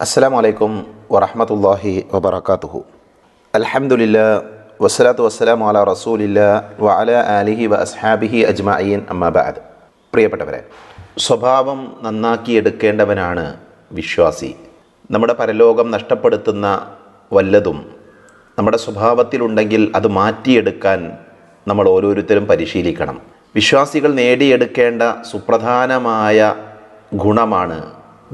അസ്സാം വലൈക്കും വറഹമത്തല്ലാഹി വബർക്കാത്തുഹു അലഹമുല്ല വസ്സലാത്തു വസ്സലാം അല റസൂലില്ല വ അലിഹി വ അസ്ഹാബിഹി അജ്മഈൻ അമ്മാബാദ് പ്രിയപ്പെട്ടവരെ സ്വഭാവം നന്നാക്കിയെടുക്കേണ്ടവനാണ് വിശ്വാസി. നമ്മുടെ പരലോകം നഷ്ടപ്പെടുത്തുന്ന വല്ലതും നമ്മുടെ സ്വഭാവത്തിലുണ്ടെങ്കിൽ അത് മാറ്റിയെടുക്കാൻ നമ്മൾ ഓരോരുത്തരും പരിശീലിക്കണം. വിശ്വാസികൾ നേടിയെടുക്കേണ്ട സുപ്രധാനമായ ഗുണമാണ്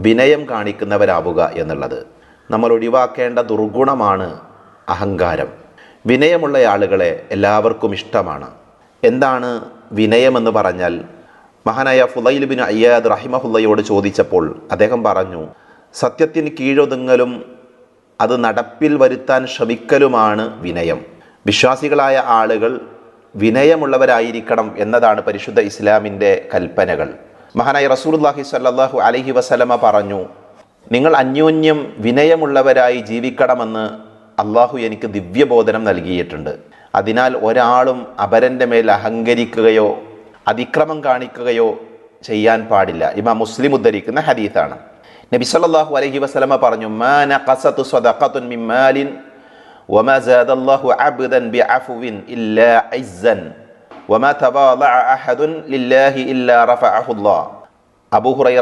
വിനയം കാണിക്കുന്നവരാവുക എന്നുള്ളത്. നമ്മൾ ഒഴിവാക്കേണ്ട ദുർഗുണമാണ് അഹങ്കാരം. വിനയമുള്ള ആളുകളെ എല്ലാവർക്കും ഇഷ്ടമാണ്. എന്താണ് വിനയമെന്ന് പറഞ്ഞാൽ മഹാനായ ഫുലൈൽ ബിൻ അയ്യാദ് റഹിമഹുല്ലയോട് ചോദിച്ചപ്പോൾ അദ്ദേഹം പറഞ്ഞു സത്യത്തിന് കീഴൊതുങ്ങലും അത് നടപ്പിൽ വരുത്താൻ ശ്രമിക്കലുമാണ് വിനയം. വിശ്വാസികളായ ആളുകൾ വിനയമുള്ളവരായിരിക്കണം എന്നതാണ് പരിശുദ്ധ ഇസ്ലാമിന്റെ കൽപ്പനകൾ. മഹാനായ റസൂർല്ലാഹി സല്ലാഹു അലഹി വസലമ പറഞ്ഞു നിങ്ങൾ അന്യോന്യം വിനയമുള്ളവരായി ജീവിക്കണമെന്ന് അള്ളാഹു എനിക്ക് ദിവ്യബോധനം നൽകിയിട്ടുണ്ട്. അതിനാൽ ഒരാളും അപരന്റെ മേൽ അഹങ്കരിക്കുകയോ അതിക്രമം കാണിക്കുകയോ ചെയ്യാൻ പാടില്ല. ഇമാ മുസ്ലിം ഉദ്ധരിക്കുന്ന ഹദീത്താണ് നബി സല്ലല്ലാഹു അലൈഹി വസല്ലമ പറഞ്ഞു മാ നഖസതു വമാ അബ്ദൻ ഇല്ലാ വമാ ഇല്ലാ റഫഅഹുല്ലാ. അബൂഹുറൈറ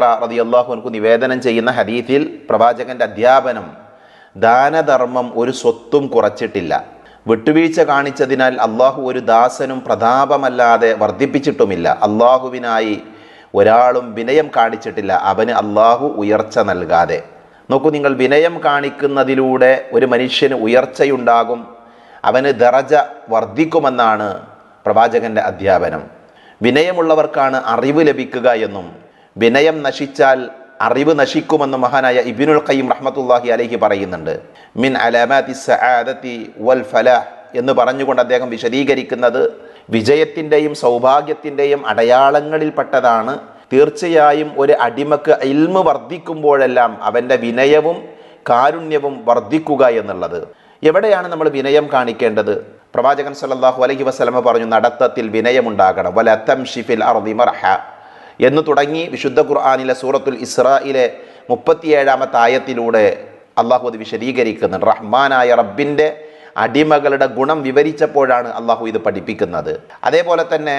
നിവേദനം ചെയ്യുന്ന ഹദീഫിൽ പ്രവാചകന്റെ അധ്യാപനം ദാനധർമ്മം ഒരു സ്വത്തും കുറച്ചിട്ടില്ല. വിട്ടുവീഴ്ച കാണിച്ചതിനാൽ അള്ളാഹു ഒരു ദാസനും പ്രതാപമല്ലാതെ വർദ്ധിപ്പിച്ചിട്ടുമില്ല. അള്ളാഹുവിനായി ഒരാളും വിനയം കാണിച്ചിട്ടില്ല. അവന് അള്ളാഹു ഉയർച്ച നൽകാതെ. നോക്കൂ നിങ്ങൾ വിനയം കാണിക്കുന്നതിലൂടെ ഒരു മനുഷ്യന് ഉയർച്ചയുണ്ടാകും. അവന് ദറജ വർദ്ധിക്കുമെന്നാണ് പ്രവാചകന്റെ അധ്യാപനം. വിനയമുള്ളവർക്കാണ് അറിവ് ലഭിക്കുക എന്നും വിനയം നശിച്ചാൽ അറിവ് നശിക്കുമെന്ന് മഹാനായ ഇബിനുൽ ഖയ്യം റഹ്മത്തുല്ലാഹി അലഹി പറയുന്നുണ്ട്. മിൻ അലാമാതി വൽ ഫലാഹ് എന്ന് പറഞ്ഞുകൊണ്ട് അദ്ദേഹം വിശദീകരിക്കുന്നത് വിജയത്തിന്റെയും സൗഭാഗ്യത്തിന്റെയും അടയാളങ്ങളിൽപ്പെട്ടതാണ്. തീർച്ചയായും ഒരു അടിമക്ക് ഇൽമ് വർദ്ധിക്കുമ്പോഴെല്ലാം അവന്റെ വിനയവും കാരുണ്യവും വർദ്ധിക്കുക എന്നുള്ളത്. എവിടെയാണ് നമ്മൾ വിനയം കാണിക്കേണ്ടത്? പ്രവാചകൻ സല്ലല്ലാഹു അലഹി വസ്ലമ പറഞ്ഞു നടത്തത്തിൽ വിനയമുണ്ടാകണം. വല തംഷിഫിൽ അർദി മർഹ. എന്ന് തുടങ്ങി വിശുദ്ധ ഖുർആാനിലെ സൂറത്തുൽ ഇസ്രായിലെ മുപ്പത്തിയേഴാമത്തെ ആയത്തിലൂടെ അള്ളാഹു അത് വിശദീകരിക്കുന്നുണ്ട്. റഹ്മാനായ റബ്ബിന്റെ അടിമകളുടെ ഗുണം വിവരിച്ചപ്പോഴാണ് അള്ളാഹു ഇത് പഠിപ്പിക്കുന്നത്. അതേപോലെ തന്നെ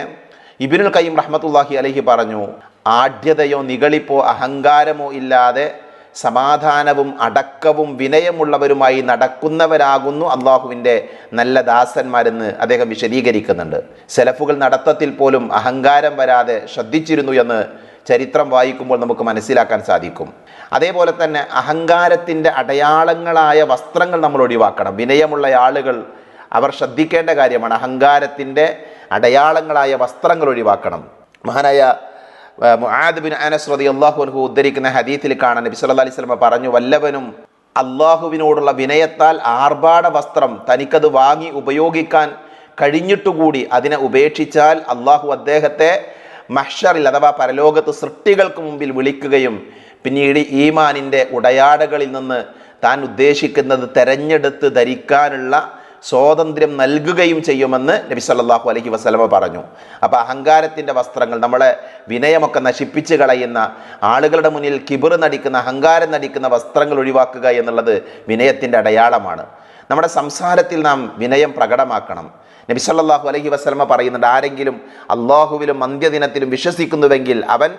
ഇബിനുൽ കയ്യം റഹ്മത്തുല്ലാഹി അലഹി പറഞ്ഞു ആഢ്യതയോ നികളിപ്പോ അഹങ്കാരമോ ഇല്ലാതെ സമാധാനവും അടക്കവും വിനയമുള്ളവരുമായി നടക്കുന്നവരാകുന്നു അള്ളാഹുവിന്റെ നല്ല ദാസന്മാരെന്ന് അദ്ദേഹം വിശദീകരിക്കുന്നുണ്ട്. സെലഫുകൾ നടത്തത്തിൽ പോലും അഹങ്കാരം വരാതെ ശ്രദ്ധിച്ചിരുന്നു എന്ന് ചരിത്രം വായിക്കുമ്പോൾ നമുക്ക് മനസ്സിലാക്കാൻ സാധിക്കും. അതേപോലെ തന്നെ അഹങ്കാരത്തിന്റെ അടയാളങ്ങളായ വസ്ത്രങ്ങൾ നമ്മൾ ഒഴിവാക്കണം. വിനയമുള്ള ആളുകൾ അവർ ശ്രദ്ധിക്കേണ്ട കാര്യമാണ്. അഹങ്കാരത്തിന്റെ അടയാളങ്ങളായ വസ്ത്രങ്ങൾ ഒഴിവാക്കണം. മഹാനായ മുആദ് ബിൻ അനസ് റതി അള്ളാഹു അൻഹു ഉദ്ധരിക്കുന്ന ഹദീത്തിൽ കാണാൻ നബി സല്ലാ അലൈഹി സ്വലമ പറഞ്ഞു വല്ലവനും അള്ളാഹുവിനോടുള്ള വിനയത്താൽ ആർഭാട വസ്ത്രം തനിക്കത് വാങ്ങി ഉപയോഗിക്കാൻ കഴിഞ്ഞിട്ടുകൂടി അതിനെ ഉപേക്ഷിച്ചാൽ അള്ളാഹു അദ്ദേഹത്തെ മഹ്ഷറിൽ അഥവാ പരലോകത്ത് സൃഷ്ടികൾക്ക് മുമ്പിൽ വിളിക്കുകയും പിന്നീട് ഈമാനിന്റെ ഉടയാടകളിൽ നിന്ന് താൻ ഉദ്ദേശിക്കുന്നത് തെരഞ്ഞെടുത്ത് ധരിക്കാനുള്ള സ്വാതന്ത്ര്യം നൽകുകയും ചെയ്യുമെന്ന് നബി സല്ലാഹു അലൈഹി വസ്ലമ പറഞ്ഞു. അപ്പോൾ അഹങ്കാരത്തിന്റെ വസ്ത്രങ്ങൾ നമ്മളെ വിനയമൊക്കെ നശിപ്പിച്ച് കളയുന്ന ആളുകളുടെ മുന്നിൽ കിബിർ നടിക്കുന്ന അഹങ്കാരം നടിക്കുന്ന വസ്ത്രങ്ങൾ ഒഴിവാക്കുക എന്നുള്ളത് വിനയത്തിന്റെ അടയാളമാണ്. നമ്മുടെ സംസാരത്തിൽ നാം വിനയം പ്രകടമാക്കണം. നബി സല്ലല്ലാഹു അലൈഹി വസല്ലമ പറയുന്നുണ്ട് ആരെങ്കിലും അള്ളാഹുവിലും അന്ത്യദിനത്തിലും വിശ്വസിക്കുന്നുവെങ്കിൽ അവൻ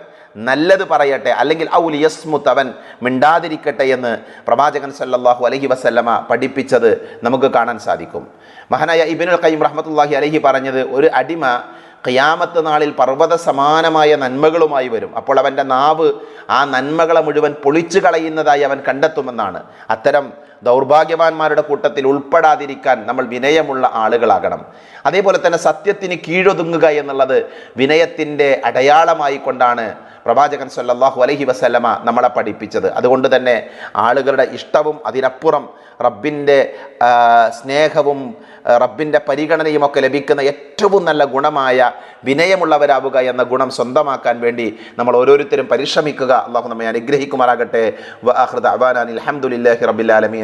നല്ലത് പറയട്ടെ അല്ലെങ്കിൽ ഔൽ യസ്മുത്ത് അവൻ മിണ്ടാതിരിക്കട്ടെ എന്ന് പ്രവാചകൻ സല്ലാഹു അലഹി വസല്ലമ പഠിപ്പിച്ചത് നമുക്ക് കാണാൻ സാധിക്കും. മഹാനായ ഇബിനുൽ ഖയ്യിം റഹ്മത്തുള്ളാഹി അലഹി പറഞ്ഞത് ഒരു അടിമ ഖിയാമത്ത് നാളിൽ പർവത സമാനമായ നന്മകളുമായി വരും. അപ്പോൾ അവന്റെ നാവ് ആ നന്മകളെ മുഴുവൻ പൊളിച്ചു കളയുന്നതായി അവൻ കണ്ടെത്തുമെന്നാണ്. അത്തരം ദൗർഭാഗ്യവാന്മാരുടെ കൂട്ടത്തിൽ ഉൾപ്പെടാതിരിക്കാൻ നമ്മൾ വിനയമുള്ള ആളുകളാകണം. അതേപോലെ തന്നെ സത്യത്തിന് കീഴൊതുങ്ങുക എന്നുള്ളത് വിനയത്തിന്റെ അടയാളമായി കൊണ്ടാണ് പ്രവാചകൻ സല്ലാഹു അലഹി വസല്ലമ നമ്മളെ പഠിപ്പിച്ചത്. അതുകൊണ്ട് തന്നെ ആളുകളുടെ ഇഷ്ടവും അതിനപ്പുറം റബ്ബിന്റെ സ്നേഹവും റബ്ബിന്റെ പരിഗണനയും ഒക്കെ ലഭിക്കുന്ന ഏറ്റവും നല്ല ഗുണമായ വിനയമുള്ളവരാവുക എന്ന ഗുണം സ്വന്തമാക്കാൻ വേണ്ടി നമ്മൾ ഓരോരുത്തരും പരിശ്രമിക്കുക. അള്ളാഹു നമ്മെ അനുഗ്രഹിക്കുമാറാകട്ടെ. അലഹമുല്ലാഹി ദഅവാനാ